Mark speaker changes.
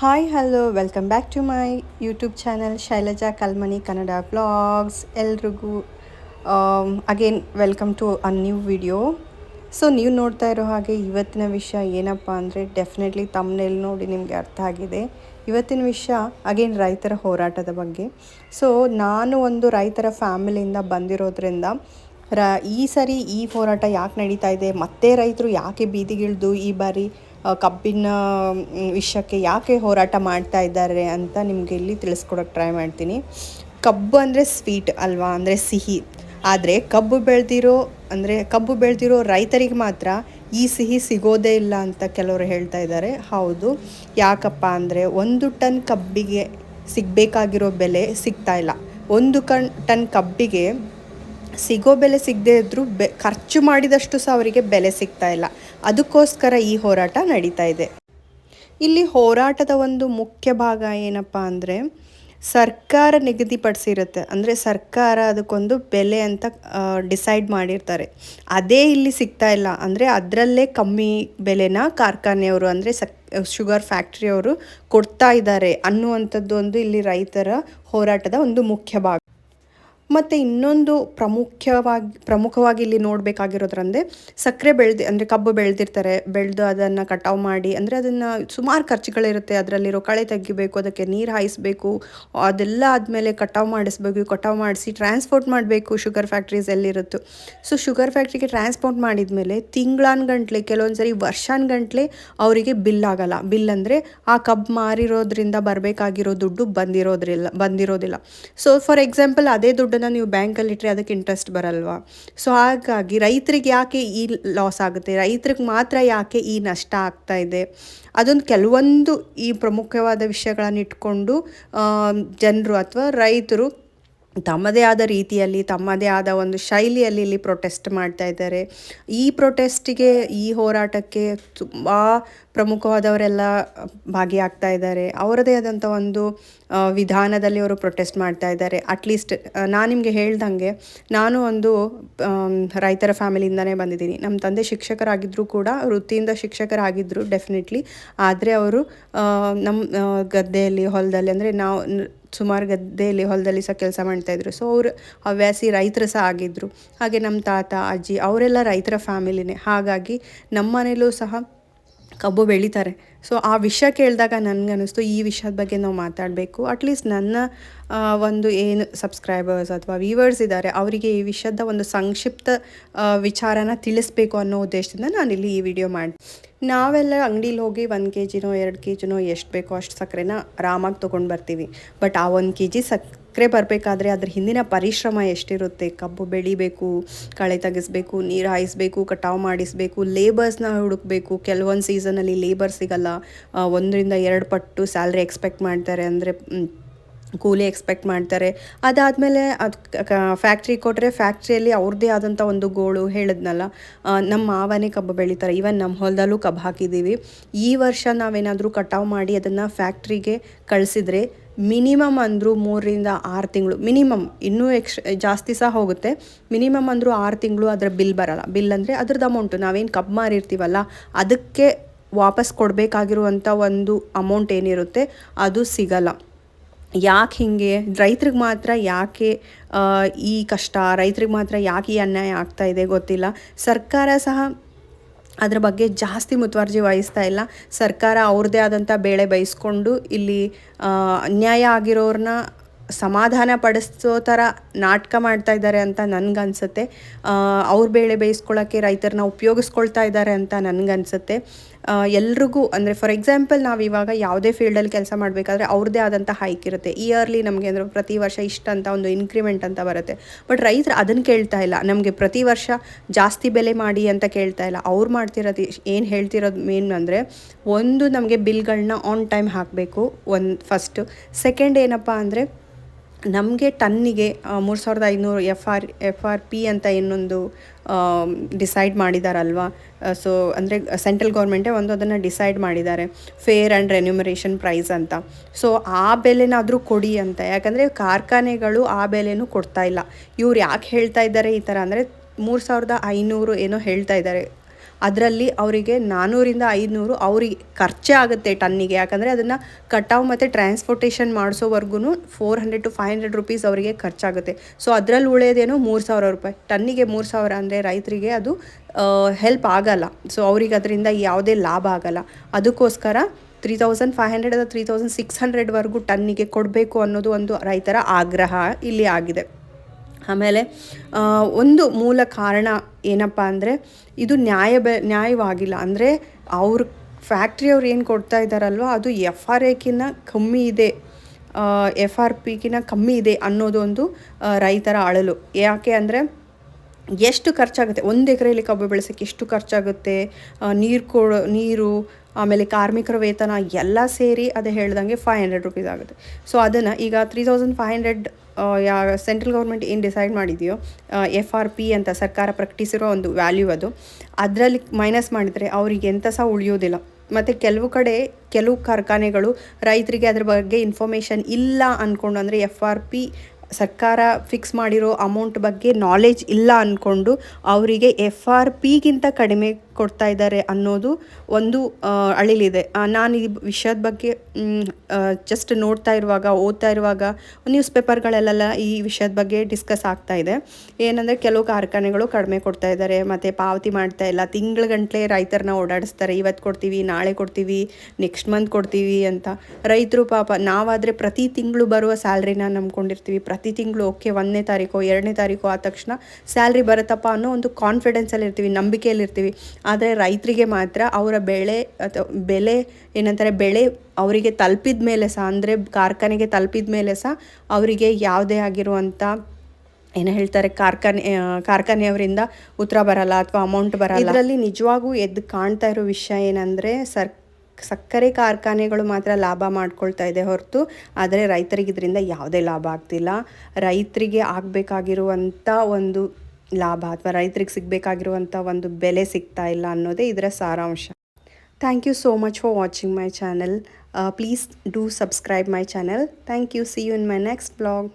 Speaker 1: Hi hello welcome back to my YouTube channel Shailaja Kalmani Kannada blogs ಎಲ್ರಿಗೂ again welcome to a new video so ನೀವು ನೋಡ್ತಾ ಇರೋ ಹಾಗೆ ಇವತ್ತಿನ ವಿಷಯ ಏನಪ್ಪ ಅಂದರೆ ಡೆಫಿನೆಟ್ಲಿ ತಮ್ಮನೇಲಿ ನೋಡಿ ನಿಮಗೆ ಅರ್ಥ ಆಗಿದೆ. ಇವತ್ತಿನ ವಿಷಯ ಅಗೇನ್ ರೈತರ ಹೋರಾಟದ ಬಗ್ಗೆ. ಸೊ ನಾನು ಒಂದು ರೈತರ ಫ್ಯಾಮಿಲಿಯಿಂದ ಬಂದಿರೋದ್ರಿಂದ ರ, ಈ ಸರಿ ಈ ಹೋರಾಟ ಯಾಕೆ ನಡೀತಾ ಇದೆ? ಮತ್ತೆ ರೈತರು ಯಾಕೆ ಬೀದಿಗಿಳಿದು ಈ ಬಾರಿ ಕಬ್ಬಿನ ವಿಷಯಕ್ಕೆ ಯಾಕೆ ಹೋರಾಟ ಮಾಡ್ತಾ ಇದ್ದಾರೆ ಅಂತ ನಿಮಗೆ ಇಲ್ಲಿ ತಿಳಿಸ್ಕೊಡೋಕೆ ಟ್ರೈ ಮಾಡ್ತೀನಿ. ಕಬ್ಬು ಅಂದರೆ ಸ್ವೀಟ್ ಅಲ್ವಾ? ಅಂದರೆ ಸಿಹಿ. ಆದರೆ ಕಬ್ಬು ಬೆಳೆದಿರೋ, ಅಂದರೆ ಕಬ್ಬು ಬೆಳೆದಿರೋ ರೈತರಿಗೆ ಮಾತ್ರ ಈ ಸಿಹಿ ಸಿಗೋದೇ ಇಲ್ಲ ಅಂತ ಕೆಲವರು ಹೇಳ್ತಾ ಇದ್ದಾರೆ. ಹೌದು. ಯಾಕಪ್ಪ ಅಂದರೆ ಒಂದು ಟನ್ ಕಬ್ಬಿಗೆ ಸಿಗಬೇಕಾಗಿರೋ ಬೆಲೆ ಸಿಗ್ತಾ ಇಲ್ಲ. ಒಂದು ಕಣ್, ಟನ್ ಕಬ್ಬಿಗೆ ಸಿಗೋ ಬೆಲೆ ಸಿಗದೇ ಇದ್ದರೂ ಬೆ, ಖರ್ಚು ಮಾಡಿದಷ್ಟು ಸಹ ಅವರಿಗೆ ಬೆಲೆ ಸಿಗ್ತಾ ಇಲ್ಲ. ಅದಕ್ಕೋಸ್ಕರ ಈ ಹೋರಾಟ ನಡೀತಾ ಇದೆ. ಇಲ್ಲಿ ಹೋರಾಟದ ಒಂದು ಮುಖ್ಯ ಭಾಗ ಏನಪ್ಪ ಅಂದರೆ, ಸರ್ಕಾರ ನಿಗದಿಪಡಿಸಿರುತ್ತೆ ಅಂದರೆ ಸರ್ಕಾರ ಅದಕ್ಕೊಂದು ಬೆಲೆ ಅಂತ ಡಿಸೈಡ್ ಮಾಡಿರ್ತಾರೆ. ಅದೇ ಇಲ್ಲಿ ಸಿಗ್ತಾ ಇಲ್ಲ. ಅಂದರೆ ಅದರಲ್ಲೇ ಕಮ್ಮಿ ಬೆಲೆನ ಕಾರ್ಖಾನೆಯವರು, ಅಂದರೆ ಸಕ್, ಶುಗರ್ ಫ್ಯಾಕ್ಟ್ರಿಯವರು ಕೊಡ್ತಾ ಇದ್ದಾರೆ ಅನ್ನುವಂಥದ್ದು ಒಂದು ಇಲ್ಲಿ ರೈತರ ಹೋರಾಟದ ಒಂದು ಮುಖ್ಯ ಭಾಗ. ಮತ್ತು ಇನ್ನೊಂದು ಪ್ರಮುಖವಾಗಿ ಪ್ರಮುಖವಾಗಿ ಇಲ್ಲಿ ನೋಡಬೇಕಾಗಿರೋದ್ರಂದೆ ಸಕ್ಕರೆ ಬೆಳೆದು, ಅಂದರೆ ಕಬ್ಬು ಬೆಳೆದಿರ್ತಾರೆ. ಬೆಳೆದು ಅದನ್ನು ಕಟಾವು ಮಾಡಿ, ಅಂದರೆ ಅದನ್ನು ಸುಮಾರು ಖರ್ಚುಗಳಿರುತ್ತೆ. ಅದರಲ್ಲಿರೋ ಕಳೆ ತೆಗಿಬೇಕು, ಅದಕ್ಕೆ ನೀರು ಹಾಯಿಸಬೇಕು, ಅದೆಲ್ಲ ಆದಮೇಲೆ ಕಟಾವು ಮಾಡಿಸ್ಬೇಕು, ಕಟಾವು ಮಾಡಿಸಿ ಟ್ರಾನ್ಸ್ಪೋರ್ಟ್ ಮಾಡಬೇಕು ಶುಗರ್ ಫ್ಯಾಕ್ಟ್ರೀಸ್ ಎಲ್ಲಿರುತ್ತೋ. ಸೊ ಶುಗರ್ ಫ್ಯಾಕ್ಟ್ರಿಗೆ ಟ್ರಾನ್ಸ್ಪೋರ್ಟ್ ಮಾಡಿದ ಮಾಡಿದ್ಮೇಲೆ ತಿಂಗಳಾನ್ಗಂಟ್ಲೆ ಕೆಲವೊಂದು ಸರಿ ವರ್ಷಾನ್ಗಂಟ್ಲೆ ಅವರಿಗೆ ಬಿಲ್ ಆಗಲ್ಲ. ಬಿಲ್ ಅಂದರೆ ಆ ಕಬ್ಬು ಮಾರಿರೋದ್ರಿಂದ ಬರಬೇಕಾಗಿರೋ ದುಡ್ಡು ಬಂದಿರೋದ್ರಿಲ್ಲ, ಬಂದಿರೋದಿಲ್ಲ. ಸೊ ಫಾರ್ ಎಕ್ಸಾಂಪಲ್ ಅದೇ ದುಡ್ಡನ್ನು ನೀವು ಬ್ಯಾಂಕಲ್ಲಿ ಇಟ್ಟರೆ ಅದಕ್ಕೆ ಇಂಟ್ರೆಸ್ಟ್ ಬರಲ್ವಾ? ಸೊ ಹಾಗಾಗಿ ರೈತರಿಗೆ ಯಾಕೆ ಈ ಲಾಸ್ ಆಗುತ್ತೆ? ರೈತರಿಗೆ ಮಾತ್ರ ಯಾಕೆ ಈ ನಷ್ಟ ಆಗ್ತಾ ಇದೆ? ಅದೊಂದು ಕೆಲವೊಂದು ಈ ಪ್ರಮುಖವಾದ ವಿಷಯಗಳನ್ನು ಇಟ್ಕೊಂಡು ಜನರು ಅಥವಾ ರೈತರು ತಮ್ಮದೇ ಆದ ರೀತಿಯಲ್ಲಿ, ತಮ್ಮದೇ ಆದ ಒಂದು ಶೈಲಿಯಲ್ಲಿ ಇಲ್ಲಿ ಪ್ರೊಟೆಸ್ಟ್ ಮಾಡ್ತಾ ಇದ್ದಾರೆ. ಈ ಪ್ರೊಟೆಸ್ಟಿಗೆ ಈ ಹೋರಾಟಕ್ಕೆ ತುಂಬ ಪ್ರಮುಖವಾದವರೆಲ್ಲ ಭಾಗಿಯಾಗ್ತಾ ಇದ್ದಾರೆ. ಅವರದೇ ಆದಂಥ ಒಂದು ವಿಧಾನದಲ್ಲಿ ಅವರು ಪ್ರೊಟೆಸ್ಟ್ ಮಾಡ್ತಾ ಇದ್ದಾರೆ. ಅಟ್ಲೀಸ್ಟ್ ನಾನು ನಿಮಗೆ ಹೇಳ್ದಂಗೆ ನಾನು ಒಂದು ರೈತರ ಫ್ಯಾಮಿಲಿಯಿಂದನೇ ಬಂದಿದ್ದೀನಿ. ನಮ್ಮ ತಂದೆ ಶಿಕ್ಷಕರಾಗಿದ್ದರೂ ಕೂಡ ವೃತ್ತಿಯಿಂದ ಶಿಕ್ಷಕರಾಗಿದ್ದರು ಡೆಫಿನೆಟ್ಲಿ ಆದರೆ ಅವರು ನಮ್ಮ ಗದ್ದೆಯಲ್ಲಿ, ಹೊಲದಲ್ಲಿ ಅಂದರೆ ನಾವು ಸುಮಾರು ಗದ್ದೆಯಲ್ಲಿ ಹೊಲದಲ್ಲಿ ಸಹ ಕೆಲಸ ಮಾಡ್ತಾಯಿದ್ರು ಸೊ ಅವರು ಹವ್ಯಾಸಿ ರೈತರು ಸಹ ಆಗಿದ್ದರು ಹಾಗೆ ನಮ್ಮ ತಾತ, ಅಜ್ಜಿ, ಅವರೆಲ್ಲ ರೈತರ ಫ್ಯಾಮಿಲಿನೇ ಹಾಗಾಗಿ ನಮ್ಮ ಮನೇಲೂ ಸಹ ಕಬ್ಬು ಬೆಳೀತಾರೆ. ಸೊ ಆ ವಿಷಯ ಕೇಳಿದಾಗ ನನಗನ್ನಿಸ್ತು, ಈ ವಿಷಯದ ಬಗ್ಗೆ ನಾವು ಮಾತಾಡಬೇಕು. ಅಟ್ಲೀಸ್ಟ್ ನನ್ನ ಒಂದು ಏನು ಸಬ್ಸ್ಕ್ರೈಬರ್ಸ್ ಅಥವಾ ವ್ಯೂವರ್ಸ್ ಇದ್ದಾರೆ ಅವರಿಗೆ ಈ ವಿಷಯದ ಒಂದು ಸಂಕ್ಷಿಪ್ತ ವಿಚಾರನ ತಿಳಿಸ್ಬೇಕು ಅನ್ನೋ ಉದ್ದೇಶದಿಂದ ನಾನಿಲ್ಲಿ ಈ ವಿಡಿಯೋ ಮಾಡಿ ನಾವೆಲ್ಲ ಅಂಗಡೀಲಿ ಹೋಗಿ ಒಂದು ಕೆ ಜಿನೋ ಎರಡು ಕೆ ಜಿನೋ ಎಷ್ಟು ಬೇಕೋ ಅಷ್ಟು ಸಕ್ಕರೆನ ಆರಾಮಾಗಿ ತೊಗೊಂಡು ಬರ್ತೀವಿ. ಬಟ್ ಆ ಒಂದು ಕೆ ಜಿ ಸಕ್ಕರೆ ಬರಬೇಕಾದ್ರೆ ಅದ್ರ ಹಿಂದಿನ ಪರಿಶ್ರಮ ಎಷ್ಟಿರುತ್ತೆ? ಕಬ್ಬು ಬೆಳಿಬೇಕು, ಕಳೆ ತೆಗಿಸ್ಬೇಕು, ನೀರು ಹಾಯಿಸ್ಬೇಕು, ಕಟಾವು ಮಾಡಿಸ್ಬೇಕು ಲೇಬರ್ಸ್ನ ಹುಡುಕ್ಬೇಕು. ಕೆಲವೊಂದು ಸೀಸನಲ್ಲಿ ಲೇಬರ್ ಸಿಗಲ್ಲ. ಒಂದರಿಂದ ಎರಡು ಪಟ್ಟು ಸ್ಯಾಲ್ರಿ ಎಕ್ಸ್ಪೆಕ್ಟ್ ಮಾಡ್ತಾರೆ ಅಂದರೆ ಕೂಲಿ ಎಕ್ಸ್ಪೆಕ್ಟ್ ಮಾಡ್ತಾರೆ. ಅದಾದಮೇಲೆ ಅದು ಫ್ಯಾಕ್ಟ್ರಿ ಕೊಟ್ಟರೆ ಫ್ಯಾಕ್ಟ್ರಿಯಲ್ಲಿ ಅವ್ರದ್ದೇ ಆದಂಥ ಒಂದು ಗೋಳು ಹೇಳಿದ್ನಲ್ಲ ನಮ್ಮ ಮಾವನೇ ಕಬ್ಬು ಬೆಳೀತಾರೆ. ಈವನ್ ನಮ್ಮ ಹೊಲದಲ್ಲೂ ಕಬ್ಬು ಹಾಕಿದ್ದೀವಿ. ಈ ವರ್ಷ ನಾವೇನಾದರೂ ಕಟಾವು ಮಾಡಿ ಅದನ್ನು ಫ್ಯಾಕ್ಟ್ರಿಗೆ ಕಳಿಸಿದ್ರೆ ಮಿನಿಮಮ್ ಅಂದರೂ ಮೂರರಿಂದ ಆರು ತಿಂಗಳು. ಮಿನಿಮಮ್, ಇನ್ನೂ ಎಕ್ಸ್, ಜಾಸ್ತಿ ಸಹ ಹೋಗುತ್ತೆ. ಮಿನಿಮಮ್ ಅಂದರೂ ಆರು ತಿಂಗಳು ಅದರ ಬಿಲ್ ಬರಲ್ಲ. ಬಿಲ್ ಅಂದರೆ ಅದ್ರದ್ದು ಅಮೌಂಟು ನಾವೇನು ಕಬ್ ಮಾರಿರ್ತೀವಲ್ಲ, ಅದಕ್ಕೆ ವಾಪಸ್ ಕೊಡಬೇಕಾಗಿರುವಂಥ ಒಂದು ಅಮೌಂಟ್ ಏನಿರುತ್ತೆ, ಅದು ಸಿಗಲ್ಲ. ಯಾಕೆ ಹೀಗೆ? ರೈತ್ರಿಗೆ ಮಾತ್ರ ಯಾಕೆ ಈ ಕಷ್ಟ? ರೈತ್ರಿಗೆ ಮಾತ್ರ ಯಾಕೆ ಈ ಅನ್ಯಾಯ ಆಗ್ತಾ ಇದೆ ಗೊತ್ತಿಲ್ಲ. ಸರ್ಕಾರ ಸಹ ಅದ್ರ ಬಗ್ಗೆ ಜಾಸ್ತಿ ಮುತುವರ್ಜಿ ವಹಿಸ್ತಾ ಇಲ್ಲ. ಸರ್ಕಾರ ಅವ್ರದ್ದೇ ಆದಂಥ ಬೇಳೆ ಬಯಸ್ಕೊಂಡು ಇಲ್ಲಿ ಅನ್ಯಾಯ ಆಗಿರೋರನ್ನ ಸಮಾಧಾನ ಪಡಿಸೋ ಥರ ನಾಟಕ ಮಾಡ್ತಾ ಇದ್ದಾರೆ ಅಂತ ನನಗನ್ಸುತ್ತೆ. ಅವ್ರ ಬೇಳೆ ಬೇಯಿಸ್ಕೊಳ್ಳೋಕ್ಕೆ ರೈತರನ್ನ ಉಪಯೋಗಿಸ್ಕೊಳ್ತಾ ಇದ್ದಾರೆ ಅಂತ ನನಗನ್ಸುತ್ತೆ. ಎಲ್ರಿಗೂ ಅಂದರೆ ಫಾರ್ ಎಕ್ಸಾಂಪಲ್ ನಾವು ಇವಾಗ ಯಾವುದೇ ಫೀಲ್ಡಲ್ಲಿ ಕೆಲಸ ಮಾಡಬೇಕಾದ್ರೆ ಅವ್ರದ್ದೇ ಆದಂಥ ಹೈಕ್ ಇರುತ್ತೆ. ಇಯರ್ಲಿ ನಮಗೆ ಅಂದರೆ ಪ್ರತಿ ವರ್ಷ ಇಷ್ಟ ಅಂತ ಒಂದು ಇನ್ಕ್ರಿಮೆಂಟ್ ಅಂತ ಬರುತ್ತೆ. ಬಟ್ ರೈತರು ಅದನ್ನು ಕೇಳ್ತಾ ಇಲ್ಲ. ನಮಗೆ ಪ್ರತಿ ವರ್ಷ ಜಾಸ್ತಿ ಬೆಲೆ ಮಾಡಿ ಅಂತ ಕೇಳ್ತಾ ಇಲ್ಲ. ಅವ್ರು ಮಾಡ್ತಿರೋದು ಏನು ಹೇಳ್ತಿರೋದು ಮೇನ್ ಅಂದರೆ ಒಂದು ನಮಗೆ ಬಿಲ್ಗಳನ್ನ ಆನ್ ಟೈಮ್ ಹಾಕಬೇಕು ಒಂದು ಫಸ್ಟು ಸೆಕೆಂಡ್ ಏನಪ್ಪ ಅಂದರೆ ನಮಗೆ ಟನ್ನಿಗೆ ಮೂರು ಸಾವಿರದ ಐನೂರು F R F R P ಅಂತ ಇನ್ನೊಂದು ಡಿಸೈಡ್ ಮಾಡಿದಾರಲ್ವಾ? ಸೊ ಅಂದರೆ ಸೆಂಟ್ರಲ್ ಗೌರ್ಮೆಂಟೇ ಒಂದು ಅದನ್ನು ಡಿಸೈಡ್ ಮಾಡಿದ್ದಾರೆ. ಫೇರ್ ಆ್ಯಂಡ್ ರೆನ್ಯುಮರೇಷನ್ ಪ್ರೈಸ್ ಅಂತ. ಸೊ ಆ ಬೆಲೆನಾದರೂ ಕೊಡಿ ಅಂತ. ಯಾಕಂದರೆ, ಕಾರ್ಖಾನೆಗಳು ಆ ಬೆಲೆನೂ ಕೊಡ್ತಾ ಇಲ್ಲ. ಇವ್ರು ಯಾಕೆ ಹೇಳ್ತಾ ಇದ್ದಾರೆ ಈ ಥರ ಅಂದರೆ, ಮೂರು ಸಾವಿರದ ಐನೂರು ಏನೋ ಹೇಳ್ತಾ ಇದ್ದಾರೆ. ಅದರಲ್ಲಿ ಅವರಿಗೆ ನಾನ್ನೂರಿಂದ ಐದುನೂರು ಅವ್ರಿಗೆ ಖರ್ಚೇ ಆಗುತ್ತೆ ಟನ್ನಿಗೆ. ಯಾಕಂದರೆ ಅದನ್ನು ಕಟಾವು ಮತ್ತು transportation ಮಾಡಿಸೋವರೆಗೂ four hundred to five hundred rupees ಅವರಿಗೆ ಖರ್ಚಾಗುತ್ತೆ. ಸೊ ಅದರಲ್ಲಿ ಉಳಿಯೋದೇನು ಮೂರು ಸಾವಿರ ರೂಪಾಯಿ. ಟನ್ನಿಗೆ ಮೂರು ಸಾವಿರ ಅಂದರೆ ರೈತರಿಗೆ ಅದು ಹೆಲ್ಪ್ ಆಗಲ್ಲ. ಸೊ ಅವ್ರಿಗೆ ಅದರಿಂದ ಯಾವುದೇ ಲಾಭ ಆಗಲ್ಲ. ಅದಕ್ಕೋಸ್ಕರ ತ್ರೀ ತೌಸಂಡ್ ಫೈವ್ ಹಂಡ್ರೆಡ್ ಅಥವಾ ತ್ರೀ ತೌಸಂಡ್ ಸಿಕ್ಸ್ ಹಂಡ್ರೆಡ್ವರೆಗೂ ಟನ್ನಿಗೆ ಕೊಡಬೇಕು ಅನ್ನೋದು ಒಂದು ರೈತರ ಆಗ್ರಹ ಇಲ್ಲಿ ಆಗಿದೆ. ಆಮೇಲೆ ಒಂದು ಮೂಲ ಕಾರಣ ಏನಪ್ಪ ಅಂದರೆ, ಇದು ನ್ಯಾಯ ಬೆ, ನ್ಯಾಯವಾಗಿಲ್ಲ. ಅಂದರೆ, ಅವ್ರ ಫ್ಯಾಕ್ಟ್ರಿಯವ್ರು ಏನು ಕೊಡ್ತಾ ಇದ್ದಾರಲ್ವ, ಅದು ಎಫ್ ಆರ್ ಎಕ್ಕಿಂತ ಕಮ್ಮಿ ಇದೆ. ಎಫ್ ಆರ್ ಪಿಗಿನ ಕಮ್ಮಿ ಇದೆ ಅನ್ನೋದು ಒಂದು ರೈತರ ಅಳಲು. ಯಾಕೆ ಅಂದರೆ, ಎಷ್ಟು ಖರ್ಚಾಗುತ್ತೆ? ಒಂದು ಎಕರೆಯಲ್ಲಿ ಕಬ್ಬು ಬೆಳೆಸೋಕ್ಕೆ ಎಷ್ಟು ಖರ್ಚಾಗುತ್ತೆ? ನೀರು ಕೊಡೋ, ನೀರು, ಆಮೇಲೆ ಕಾರ್ಮಿಕರ ವೇತನ ಎಲ್ಲ ಸೇರಿ ಅದು ಹೇಳ್ದಂಗೆ ಫೈವ್ ಹಂಡ್ರೆಡ್ ರುಪೀಸ್ ಆಗುತ್ತೆ. ಸೊ ಅದನ್ನು ಈಗ three thousand five hundred yeah central government ಏನು ಡಿಸೈಡ್ ಮಾಡಿದೆಯೋ ಎಫ್ ಆರ್ ಪಿ ಅಂತ ಸರ್ಕಾರ ಪ್ರಕಟಿಸಿರೋ ಒಂದು ವ್ಯಾಲ್ಯೂ ಅದು, ಅದರಲ್ಲಿ ಮೈನಸ್ ಮಾಡಿದರೆ ಅವರಿಗೆ ಎಂಥ ಸಹ ಉಳಿಯೋದಿಲ್ಲ. ಮತ್ತು ಕೆಲವು ಕಡೆ ಕೆಲವು ಕಾರ್ಖಾನೆಗಳು ರೈತರಿಗೆ ಅದ್ರ ಬಗ್ಗೆ ಇನ್ಫಾರ್ಮೇಷನ್ ಇಲ್ಲ ಅಂದ್ಕೊಂಡು ಅಂದರೆ ಎಫ್ ಆರ್ ಪಿ ಸರ್ಕಾರ ಫಿಕ್ಸ್ ಮಾಡಿರೋ ಅಮೌಂಟ್ ಬಗ್ಗೆ ನಾಲೆಜ್ ಇಲ್ಲ ಅಂದ್ಕೊಂಡು ಅವರಿಗೆ ಎಫ್ ಆರ್ ಪಿಗಿಂತ ಕಡಿಮೆ ಕೊಡ್ತಾ ಇದ್ದಾರೆ ಅನ್ನೋದು ಒಂದು ಅಳಿಲಿದೆ. ನಾನು ಈ ವಿಷಯದ ಬಗ್ಗೆ ಜಸ್ಟ್ ನೋಡ್ತಾ ಇರುವಾಗ, ಓದ್ತಾ ಇರುವಾಗ ನ್ಯೂಸ್ ಪೇಪರ್ಗಳಲ್ಲೆಲ್ಲ ಈ ವಿಷಯದ ಬಗ್ಗೆ ಡಿಸ್ಕಸ್ ಆಗ್ತಾ ಇದೆ. ಏನಂದರೆ ಕೆಲವು ಕಾರ್ಖಾನೆಗಳು ಕಡಿಮೆ ಕೊಡ್ತಾ ಇದ್ದಾರೆ. ಮತ್ತು ಪಾವತಿ ಮಾಡ್ತಾ ಇಲ್ಲ. ತಿಂಗಳ ಗಂಟಲೆ ರೈತರನ್ನ ಓಡಾಡಿಸ್ತಾರೆ. ಇವತ್ತು ಕೊಡ್ತೀವಿ, ನಾಳೆ ಕೊಡ್ತೀವಿ ನೆಕ್ಸ್ಟ್ ಮಂತ್ ಕೊಡ್ತೀವಿ ಅಂತ. ರೈತರು ಪಾಪ, ನಾವಾದರೆ ಪ್ರತಿ ತಿಂಗಳು ಬರುವ ಸ್ಯಾಲ್ರಿನ ನಂಬ್ಕೊಂಡಿರ್ತೀವಿ. ಪ್ರತಿ ತಿಂಗಳು ಓಕೆ, ಒಂದನೇ ತಾರೀಕು, ಎರಡನೇ ತಾರೀಕು ಆದ ತಕ್ಷಣ ಸ್ಯಾಲ್ರಿ ಬರುತ್ತಪ್ಪ ಅನ್ನೋ ಒಂದು ಕಾನ್ಫಿಡೆನ್ಸಲ್ಲಿ ಇರ್ತೀವಿ ನಂಬಿಕೆಯಲ್ಲಿ ಇರ್ತೀವಿ ಆದರೆ ರೈತರಿಗೆ ಮಾತ್ರ ಅವರ ಬೆಳೆ ಅಥವಾ ಬೆಲೆ ಏನಂತಾರೆ, ಬೆಳೆ ಅವರಿಗೆ ತಲುಪಿದ ಮೇಲೆ ಸಹ, ಅಂದರೆ ಕಾರ್ಖಾನೆಗೆ ತಲುಪಿದ ಮೇಲೆ ಸಹ ಅವರಿಗೆ ಯಾವುದೇ ಆಗಿರುವಂಥ ಏನು ಹೇಳ್ತಾರೆ, ಕಾರ್ಖಾನೆ ಕಾರ್ಖಾನೆಯವರಿಂದ ಉತ್ತರ ಬರಲ್ಲ ಅಥವಾ ಅಮೌಂಟ್ ಬರಲ್ಲ. ಇದರಲ್ಲಿ ನಿಜವಾಗೂ ಎದ್ದು ಕಾಣ್ತಾ ಇರೋ ವಿಷಯ ಏನಂದರೆ ಸರ್ ಸಕ್ಕರೆ ಕಾರ್ಖಾನೆಗಳು ಮಾತ್ರ ಲಾಭ ಮಾಡ್ಕೊಳ್ತಾ ಇದೆ ಹೊರತು, ಆದರೆ ರೈತರಿಗೆ ಇದರಿಂದ ಯಾವುದೇ ಲಾಭ ಆಗ್ತಿಲ್ಲ. ರೈತರಿಗೆ ಆಗಬೇಕಾಗಿರುವಂಥ ಒಂದು ಲಾಭ ಅಥವಾ ರೈತರಿಗೆ ಸಿಗಬೇಕಾಗಿರುವಂಥ ಒಂದು ಬೆಲೆ ಸಿಗ್ತಾ ಇಲ್ಲ ಅನ್ನೋದೇ ಇದರ ಸಾರಾಂಶ. Thank you so much for watching my channel. Please do subscribe my channel. Thank you. See you in my next blog